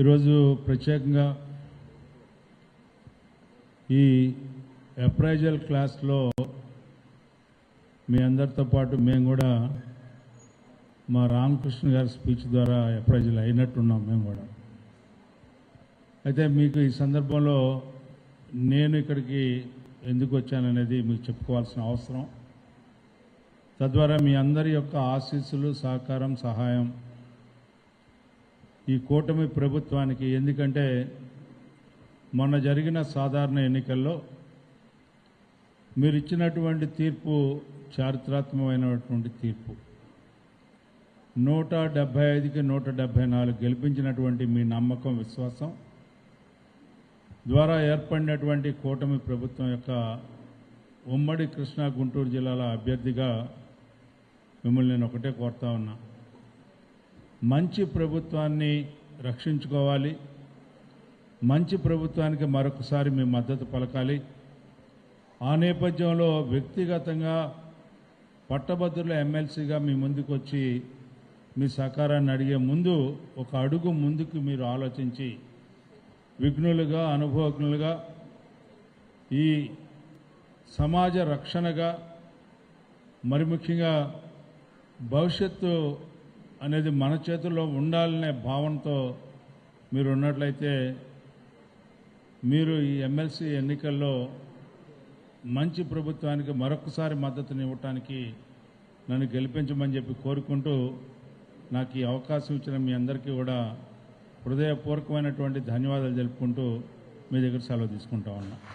ఈరోజు ప్రత్యేకంగా ఈ అప్రైజల్ క్లాస్లో మీ అందరితో పాటు మేము కూడా మా రామకృష్ణ గారి స్పీచ్ ద్వారా అప్రైజల్ అయినట్టున్నాం మేము కూడా. అయితే మీకు ఈ సందర్భంలో నేను ఇక్కడికి ఎందుకు వచ్చాననేది మీకు చెప్పుకోవాల్సిన అవసరం. తద్వారా మీ అందరి యొక్క ఆశీస్సులు సహకారం సహాయం ఈ కూటమి ప్రభుత్వానికి. ఎందుకంటే మొన్న జరిగిన సాధారణ ఎన్నికల్లో మీరు ఇచ్చినటువంటి తీర్పు చారిత్రాత్మకమైనటువంటి తీర్పు. నూట డెబ్భై ఐదుకి నూట డెబ్బై నాలుగు గెలిపించినటువంటి మీ నమ్మకం విశ్వాసం ద్వారా ఏర్పడినటువంటి కూటమి ప్రభుత్వం యొక్క ఉమ్మడి కృష్ణా గుంటూరు జిల్లాల అభ్యర్థిగా మిమ్మల్ని నేను ఒకటే కోరుతా ఉన్నా. మంచి ప్రభుత్వాన్ని రక్షించుకోవాలి. మంచి ప్రభుత్వానికి మరొకసారి మీ మద్దతు పలకాలి. ఆ నేపథ్యంలో వ్యక్తిగతంగా పట్టభద్రుల ఎమ్మెల్సీగా మీ ముందుకు వచ్చి మీ సహకారాన్ని అడిగే ముందు ఒక అడుగు ముందుకు మీరు ఆలోచించి విఘ్నులుగా అనుభవజ్ఞులుగా ఈ సమాజ రక్షణగా మరి ముఖ్యంగా భవిష్యత్తు అనేది మన చేతుల్లో ఉండాలనే భావనతో మీరు ఉన్నట్లయితే మీరు ఈ ఎమ్మెల్సీ ఎన్నికల్లో మంచి ప్రభుత్వానికి మరొకసారి మద్దతుని ఇవ్వటానికి నన్ను గెలిపించమని చెప్పి కోరుకుంటూ నాకు ఈ అవకాశం ఇచ్చిన మీ అందరికీ కూడా హృదయపూర్వకమైనటువంటి ధన్యవాదాలు తెలుపుకుంటూ మీ దగ్గర సెలవు తీసుకుంటా ఉన్నా.